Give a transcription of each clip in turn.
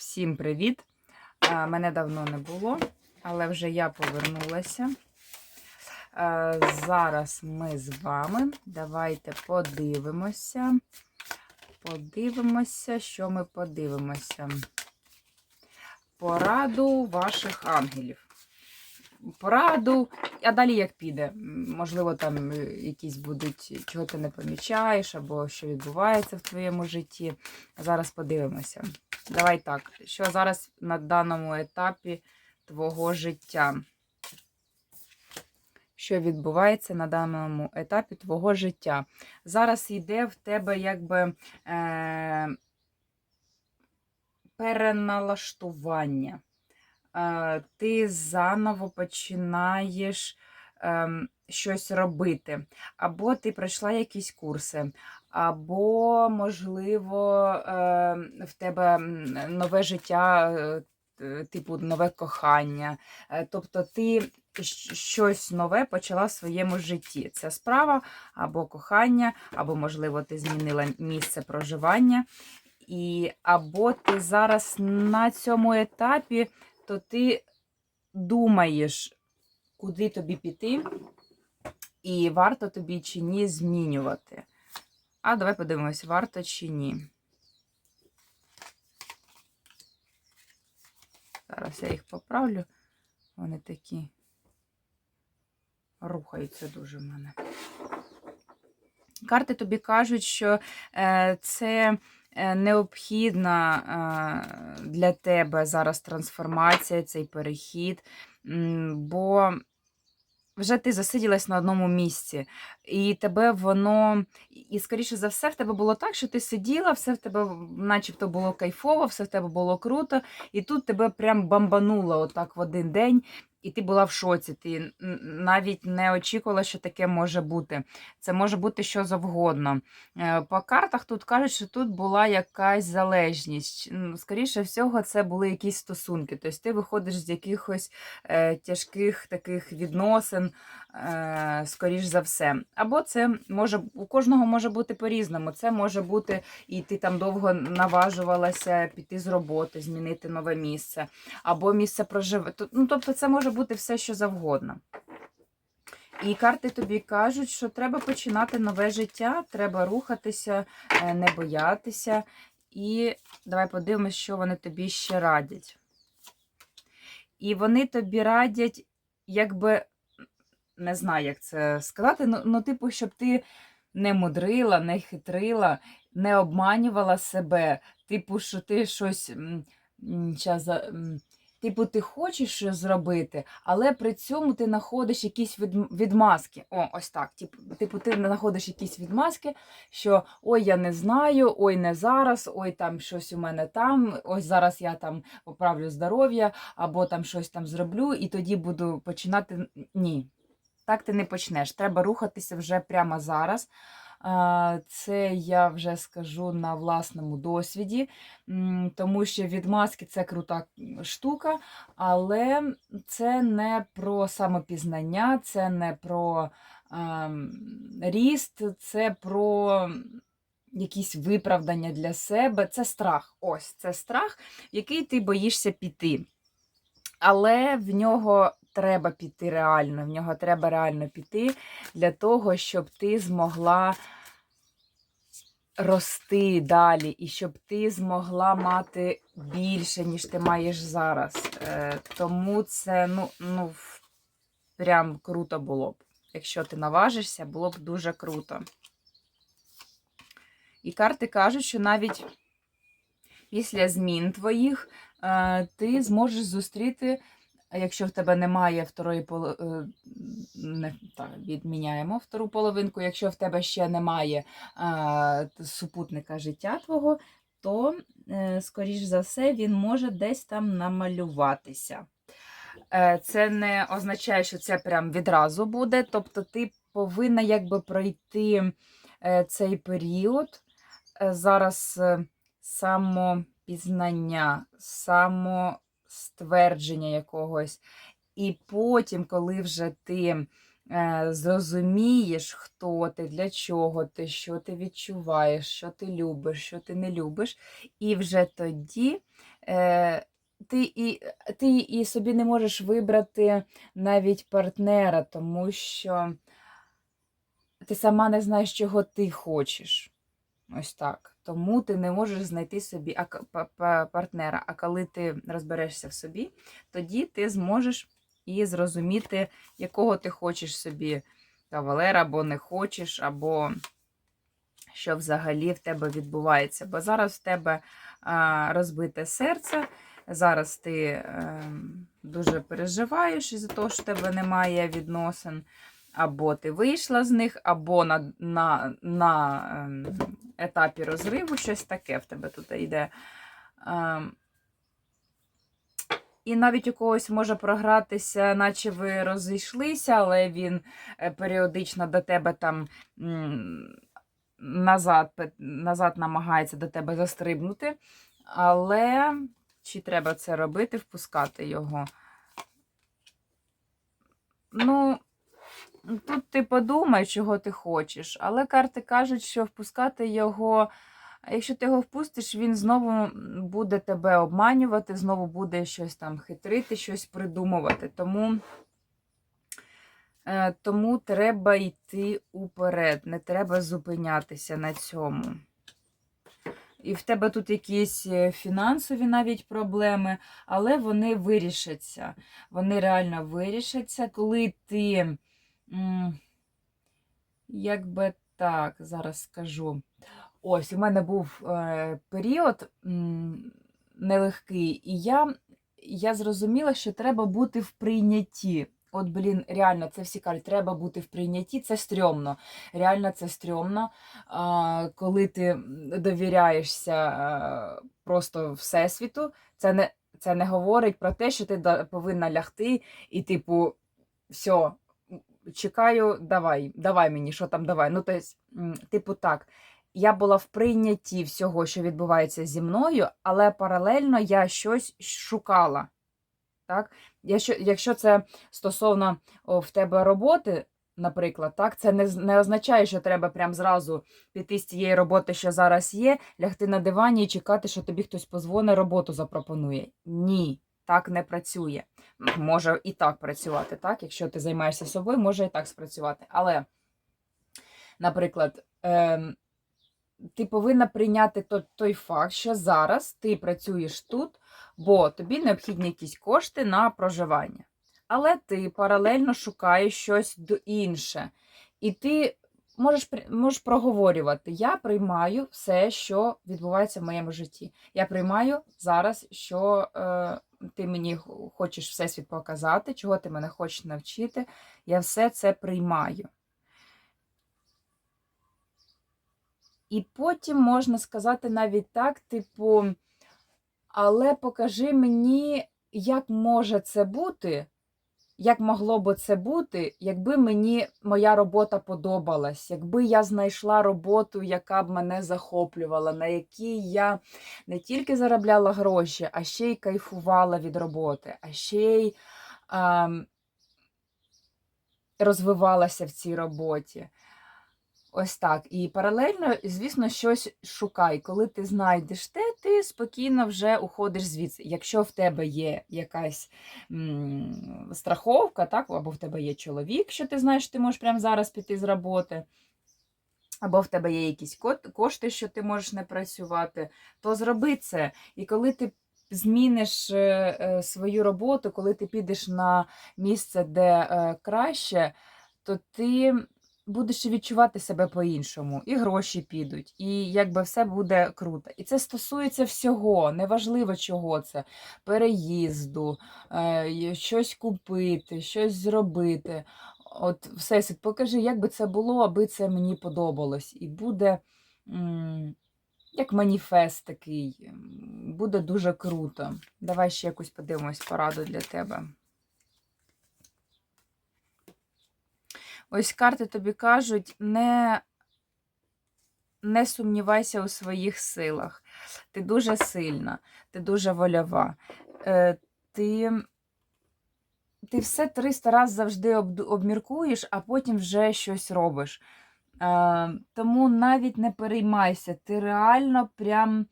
Всім привіт! Е, Мене давно не було, але вже я повернулася. Е, Зараз ми з вами. Давайте подивимося. Подивимося, що ми подивимося. Пораду ваших ангелів. Пораду, а далі як піде. Можливо, там е, якісь будуть, чого ти не помічаєш, або що відбувається в твоєму житті. Зараз подивимося. Давай так, що зараз на даному етапі твого життя? Що відбувається на даному етапі твого життя? Зараз йде в тебе якби е, переналаштування. Е, ти заново починаєш ем, щось робити. Або ти пройшла якісь курси, або, можливо, ем, в тебе нове життя, е, типу нове кохання. Е, Тобто ти щось нове почала в своєму житті. Це справа або кохання, або, можливо, ти змінила місце проживання. І або ти зараз на цьому етапі, то ти думаєш, куди тобі піти, і варто тобі чи ні змінювати. А давай подивимось, варто чи ні. Зараз я їх поправлю. Вони такі рухаються дуже в мене. Карти тобі кажуть, що е, це е, необхідна е, для тебе зараз трансформація, цей перехід, бо вже ти засиділась на одному місці, і тебе воно, і скоріше за все, в тебе було так, що ти сиділа, все в тебе начебто було кайфово, все в тебе було круто, і тут тебе прям бомбануло отак в один день, і ти була в шоці. Ти навіть не очікувала, що таке може бути. Це може бути що завгодно. Е, По картах тут кажуть, що тут була якась залежність. Скоріше всього, це були якісь стосунки. Тобто ти виходиш з якихось е, тяжких таких відносин, е, скоріш за все. Або це може у кожного може бути по-різному. Це може бути, і ти там довго наважувалася піти з роботи, змінити нове місце, або місце проживання. Ну, тобто, це може бути все, що завгодно. І карти тобі кажуть, що треба починати нове життя, треба рухатися, е, не боятися. І давай подивимось, що вони тобі ще радять. І вони тобі радять, якби не знаю, як це сказати, ну, ну типу, щоб ти не мудрила, не хитрила, не обманювала себе. Типу, що ти щось. Типу, ти хочеш щось зробити, але при цьому ти знаходиш якісь від, відмазки. О, ось так. Типу, ти знаходиш якісь відмазки, що ой, я не знаю, ой, не зараз, ой, там щось у мене там, ось зараз я там поправлю здоров'я, або там щось там зроблю, і тоді буду починати. Ні. Так ти не почнеш. Треба рухатися вже прямо зараз. Це я вже скажу на власному досвіді, тому що відмазки це крута штука, але це не про самопізнання, це не про ріст, це про якісь виправдання для себе. Це страх. Ось це страх, який ти боїшся піти. Але в нього треба піти реально, в нього треба реально піти для того, щоб ти змогла рости далі, і щоб ти змогла мати більше, ніж ти маєш зараз. Е, Тому це ну, ну, прям круто було б. Якщо ти наважишся, було б дуже круто. І карти кажуть, що навіть після змін твоїх е, ти зможеш зустріти, якщо в тебе немає второї половинки, не, так, відміняємо втору половинку, якщо в тебе ще немає е, супутника життя твого, то, е, скоріш за все, він може десь там намалюватися. Е, Це не означає, що це прям відразу буде. Тобто ти повинна якби пройти е, цей період е, зараз е, самопізнання, самоствердження якогось. І потім, коли вже ти е, зрозумієш, хто ти, для чого ти, що ти відчуваєш, що ти любиш, що ти не любиш, і вже тоді е, ти, і, ти і собі не можеш вибрати навіть партнера, тому що ти сама не знаєш, чого ти хочеш. Ось так. Тому ти не можеш знайти собі партнера. А коли ти розберешся в собі, тоді ти зможеш і зрозуміти, якого ти хочеш собі кавалера, або не хочеш, або що взагалі в тебе відбувається. Бо зараз в тебе розбите серце, зараз ти е, дуже переживаєш із-за того, що в тебе немає відносин. Або ти вийшла з них, або на, на, на ем, етапі розриву щось таке в тебе тут йде. Ем, і навіть у когось може програтися, наче ви розійшлися, але він е, періодично до тебе там назад, назад намагається до тебе застрибнути. Але чи треба це робити, впускати його? Ну, тут ти подумай, чого ти хочеш, але карти кажуть, що впускати його. Якщо ти його впустиш, він знову буде тебе обманювати, знову буде щось там хитрити, щось придумувати. Тому, е, тому треба йти уперед, не треба зупинятися на цьому. І в тебе тут якісь е, фінансові навіть проблеми, але вони вирішаться. Вони реально вирішаться, коли ти, як би так, зараз скажу. Ось, у мене був е, період нелегкий, і я, я зрозуміла, що треба бути в прийнятті. От, блін, реально, це всі кажуть, треба бути в прийнятті, це стрьомно. Реально, це стрьомно, коли ти довіряєшся а, просто Всесвіту. Це не, це не говорить про те, що ти повинна лягти і, типу, все, чекаю, давай, давай мені, що там давай. Ну, тобто, типу, так я була в прийнятті всього, що відбувається зі мною, але паралельно я щось шукала. Так? Якщо, це стосовно о, в тебе роботи, наприклад, так, це не, не означає, що треба прям зразу піти з тієї роботи, що зараз є, лягти на дивані і чекати, що тобі хтось позвоне, роботу запропонує. Ні, так не працює. Може і так працювати, так? Якщо ти займаєшся собою, може і так спрацювати. Але, наприклад, ем, ти повинна прийняти то- той факт, що зараз ти працюєш тут, бо тобі необхідні якісь кошти на проживання. Але ти паралельно шукаєш щось інше. І ти можеш, можеш проговорювати: я приймаю все, що відбувається в моєму житті. Я приймаю зараз, що е, ти мені хочеш всесвіт показати, чого ти мене хочеш навчити. Я все це приймаю. І потім можна сказати навіть так, типу, але покажи мені, як може це бути, як могло би це бути, якби мені моя робота подобалась, якби я знайшла роботу, яка б мене захоплювала, на якій я не тільки заробляла гроші, а ще й кайфувала від роботи, а ще й а, розвивалася в цій роботі. Ось так. І паралельно, звісно, щось шукай. Коли ти знайдеш те, ти спокійно вже уходиш звідси. Якщо в тебе є якась м, страховка, так, або в тебе є чоловік, що ти знаєш, ти можеш прямо зараз піти з роботи, або в тебе є якісь кошти, що ти можеш не працювати, то зроби це. І коли ти зміниш е, е, свою роботу, коли ти підеш на місце, де е, краще, то ти будеш відчувати себе по-іншому, і гроші підуть, і якби все буде круто. І це стосується всього, неважливо чого це, переїзду, е, щось купити, щось зробити. От Всесвіт, покажи, як би це було, аби це мені подобалось. І буде як маніфест такий, буде дуже круто. Давай ще якусь подивимось пораду для тебе. Ось карти тобі кажуть, не, не сумнівайся у своїх силах. Ти дуже сильна, ти дуже вольова. Е, ти ти все 300 раз завжди обміркуєш, а потім вже щось робиш. Е, тому навіть не переймайся, ти реально прям.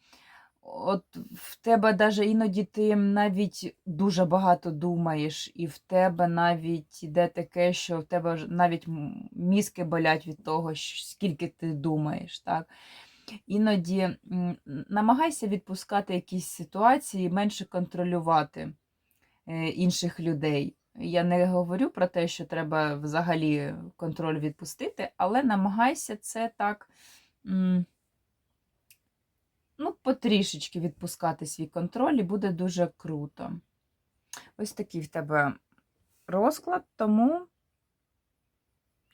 От в тебе даже іноді ти навіть дуже багато думаєш, і в тебе навіть іде таке, що в тебе навіть мізки болять від того, скільки ти думаєш. Так? Іноді намагайся відпускати якісь ситуації, менше контролювати е, інших людей. Я не говорю про те, що треба взагалі контроль відпустити, але намагайся це так. Ну, потрішечки відпускати свій контроль, і буде дуже круто. Ось такий в тебе розклад, тому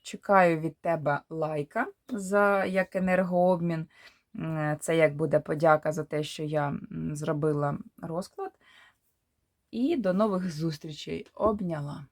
чекаю від тебе лайка за як енергообмін. Це як буде подяка за те, що я зробила розклад. І до нових зустрічей. Обняла.